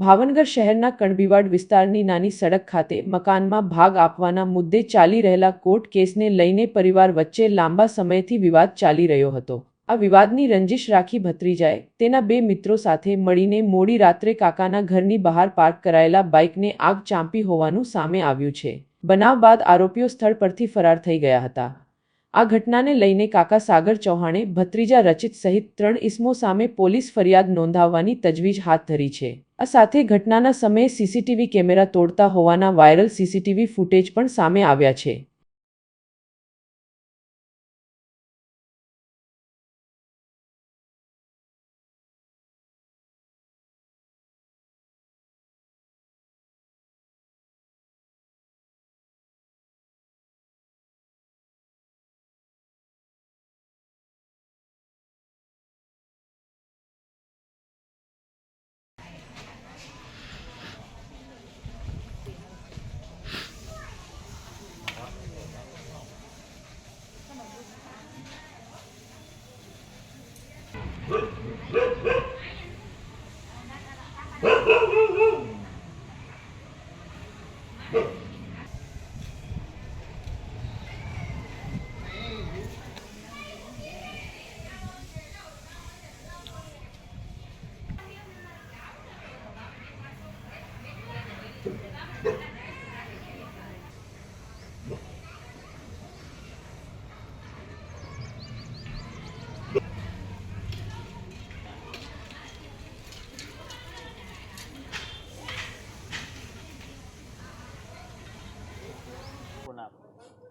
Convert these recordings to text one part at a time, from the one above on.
ભાવનગર શહેરના કણબીવાડ વિસ્તારની નાની સડક ખાતે મકાનમાં ભાગ આપવાના મુદ્દે ચાલી રહેલા કોર્ટ કેસને લઈને પરિવાર વચ્ચે લાંબા સમયથી વિવાદ ચાલી રહ્યો હતો. આ વિવાદની રંજિશ રાખી ભત્રીજાએ તેના બે મિત્રો સાથે મળીને મોડી રાત્રે કાકાના ઘરની બહાર પાર્ક કરાયેલા બાઇકને આગ ચાંપી હોવાનું સામે આવ્યું છે. બનાવ બાદ આરોપીઓ સ્થળ પરથી ફરાર થઈ ગયા હતા. આ ઘટનાને લઈને કાકા સાગર ચૌહાણે ભત્રીજા રચિત સહિત ત્રણ ઇસમો સામે પોલીસ ફરિયાદ નોંધાવવાની તજવીજ હાથ ધરી છે. આ સાથે ઘટનાના સમયે સીસીટીવી કેમેરા તોડતા હોવાના વાયરલ સીસીટીવી ફૂટેજ પણ સામે આવ્યા છે. Whoop!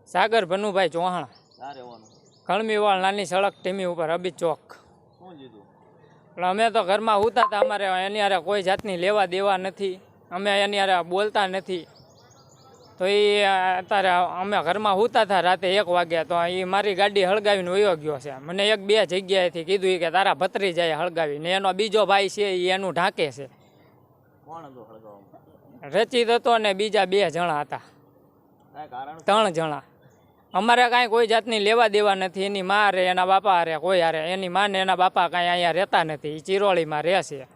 સાગર ભનુભાઈ ચૌહાણ. કળમીવાળ નાની સડક ટીમી ઉપર અબી ચોક. એટલે અમે તો ઘરમાં હોતા હતા અમારે એની હારે કોઈ જાતની લેવા દેવા નથી. અમે એની હારે બોલતા નથી. તો એ અત્યારે અમે ઘરમાં હોતા હતા રાતે એક વાગ્યા તો એ મારી ગાડી હળગાવીને વયો ગયો છે. મને એક બે જગ્યાએથી કીધું એ કે તારા ભત્રી જાય હળગાવી. ને એનો બીજો ભાઈ છે એ એનું ઢાંકે છે. રચિત હતો ને બીજા બે જણા હતા. ત્રણ જણા. અમારે કાંઈ કોઈ જાતની લેવા દેવા નથી. એની મા રે એના બાપા હારે કોઈ હારે. એની મા ને એના બાપા કાંઈ અહીંયા રહેતા નથી. એ ચિરોળીમાં રહે છે.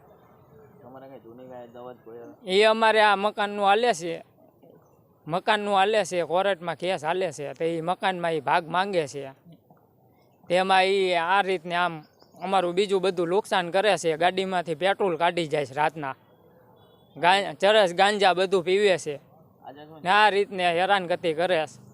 એ અમારે આ મકાનનું હાલે છે. મકાનનું હાલે છે કોર્ટમાં કેસ હાલે છે. તો એ મકાનમાં એ ભાગ માંગે છે. તેમાં એ આ રીતને આમ અમારું બીજું બધું નુકસાન કરે છે. ગાડીમાંથી પેટ્રોલ કાઢી જાય છે રાતના. ગા ચરસ ગાંજા બધું પીવે છે. ને આ રીતને હેરાનગતિ કરે છે.